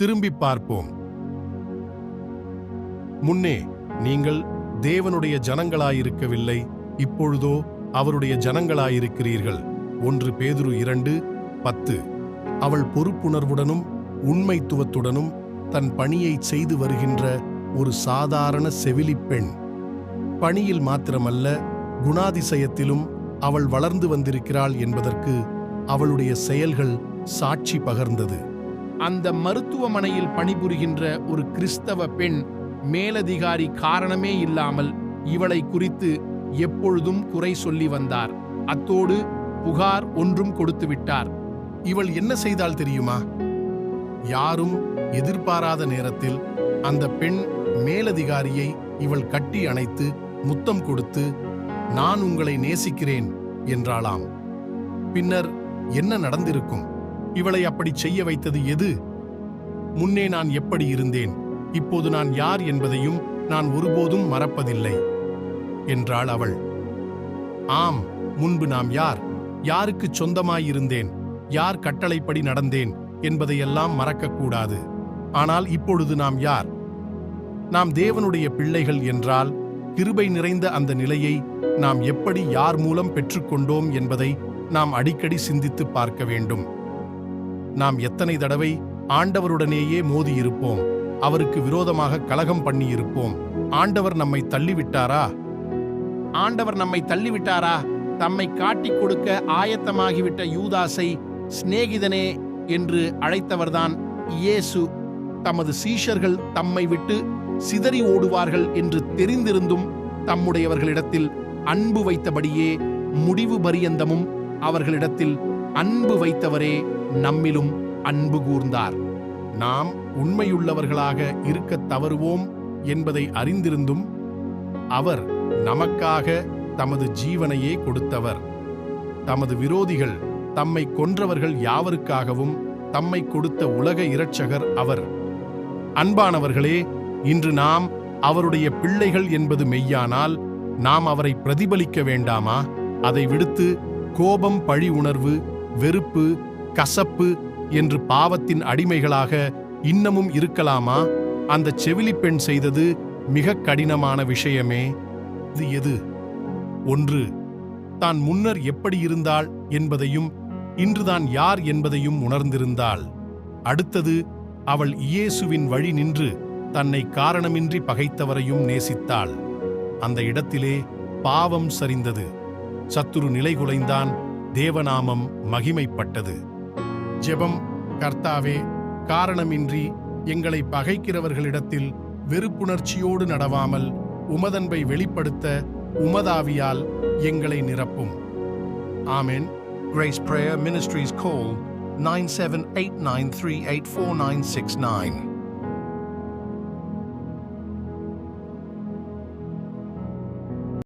திரும்பி பார்ப்போம். முன்னே நீங்கள் தேவனுடைய ஜனங்களாயிருக்கவில்லை இப்பொழுதோ அவருடைய ஜனங்களாயிருக்கிறீர்கள். ஒன்று பேதுரு இரண்டு பத்து. அவள் பொறுப்புணர்வுடனும் உண்மைத்துவத்துடனும் தன் பணியை செய்து வருகின்ற ஒரு சாதாரண செவிலிப் பெண். பணியில் மாத்திரமல்ல குணாதிசயத்திலும் அவள் வளர்ந்து வந்திருக்கிறாள் என்பதற்கு அவளுடைய செயல்கள் சாட்சி பகர்ந்தது. அந்த மருத்துவமனையில் பணிபுரிகின்ற ஒரு கிறிஸ்தவ பெண் மேலதிகாரி காரணமே இல்லாமல் இவளை குறித்து எப்பொழுதும் குறை சொல்லி வந்தார். அத்தோடு புகார் ஒன்றும் கொடுத்து விட்டார். இவள் என்ன செய்தால் தெரியுமா? யாரும் எதிர்பாராத நேரத்தில் அந்த பெண் மேலதிகாரியை இவள் கட்டி அணைத்து முத்தம் கொடுத்து நான் உங்களை நேசிக்கிறேன் என்றாளாம். பின்னர் என்ன நடந்திருக்கும்? இவளை அப்படி செய்ய வைத்தது எது? முன்னே நான் எப்படி இருந்தேன்? இப்போது நான் யார் என்பதையும் நான் ஒருபோதும் மறப்பதில்லை என்றாள் அவள். ஆம் முன்பு நாம் யார்? யாருக்கு சொந்தமாயிருந்தேன்? யார் கட்டளைப்படி நடந்தேன்? என்பதையெல்லாம் மறக்கக்கூடாது. ஆனால் இப்பொழுது நாம் யார்? நாம் தேவனுடைய பிள்ளைகள் என்றால் கிருபை நிறைந்த அந்த நிலையை நாம் எப்படி யார் மூலம் பெற்றுக்கொண்டோம் என்பதை நாம் அடிக்கடி சிந்தித்து பார்க்க வேண்டும். நாம் எத்தனை தடவை ஆண்டவருடனேயே மோதியிருப்போம் அவருக்கு விரோதமாக கலகம் பண்ணியிருப்போம். ஆண்டவர் நம்மை தள்ளிவிட்டாரா? ஆண்டவர் நம்மை தள்ளிவிட்டாரா? தம்மை காட்டிக் கொடுக்க ஆயத்தமாகிவிட்ட யூதாசை சிநேகிதனே என்று அழைத்தவர்தான் இயேசு. தமது சீஷர்கள் தம்மை விட்டு சிதறி ஓடுவார்கள் என்று தெரிந்திருந்தும் தம்முடையவர்களிடத்தில் அன்பு வைத்தபடியே முடிவு பரியந்தமும் அவர்களிடத்தில் அன்பு வைத்தவரே நம்மிலும் அன்பு கூர்ந்தார். நாம் உண்மையுள்ளவர்களாக இருக்கத் தவறுவோம் என்பதை அறிந்திருந்தும் அவர் நமக்காக தமது ஜீவனையே கொடுத்தவர். தமது விரோதிகள் தம்மை கொன்றவர்கள் யாவருக்காகவும் தம்மை கொடுத்த உலக இரட்சகர் அவர். அன்பானவர்களே இன்று நாம் அவருடைய பிள்ளைகள் என்பது மெய்யானால் நாம் அவரை பிரதிபலிக்க வேண்டாமா? அதை விடுத்து கோபம் பழி உணர்வு வெறுப்பு கசப்பு என்று பாவத்தின் அடிமைகளாக இன்னமும் இருக்கலாமா? அந்த செவிலிப் பெண் செய்தது மிக கடினமான விஷயமே. இது எது? ஒன்று தான் முன்னர் எப்படி இருந்தாள் என்பதையும் இன்றுதான் யார் என்பதையும் உணர்ந்திருந்தாள். அடுத்தது அவள் இயேசுவின் வழி நின்று தன்னை காரணமின்றி பகைத்தவரையும் நேசித்தாள். அந்த இடத்திலே பாவம் சரிந்தது. சத்துரு நிலைகுலைந்தான் தேவநாமம் மகிமைப்பட்டது. ஜெபம் கர்த்தாவே காரணமின்றி எங்களை பகைக்கிறவர்களிடத்தில் வெறுப்புணர்ச்சியோடு நடவாமல் உமதன்பை வெளிப்படுத்த உமதாவியால் எங்களை நிரப்பும். ஆமென். Grace Prayer Ministries call 9789384969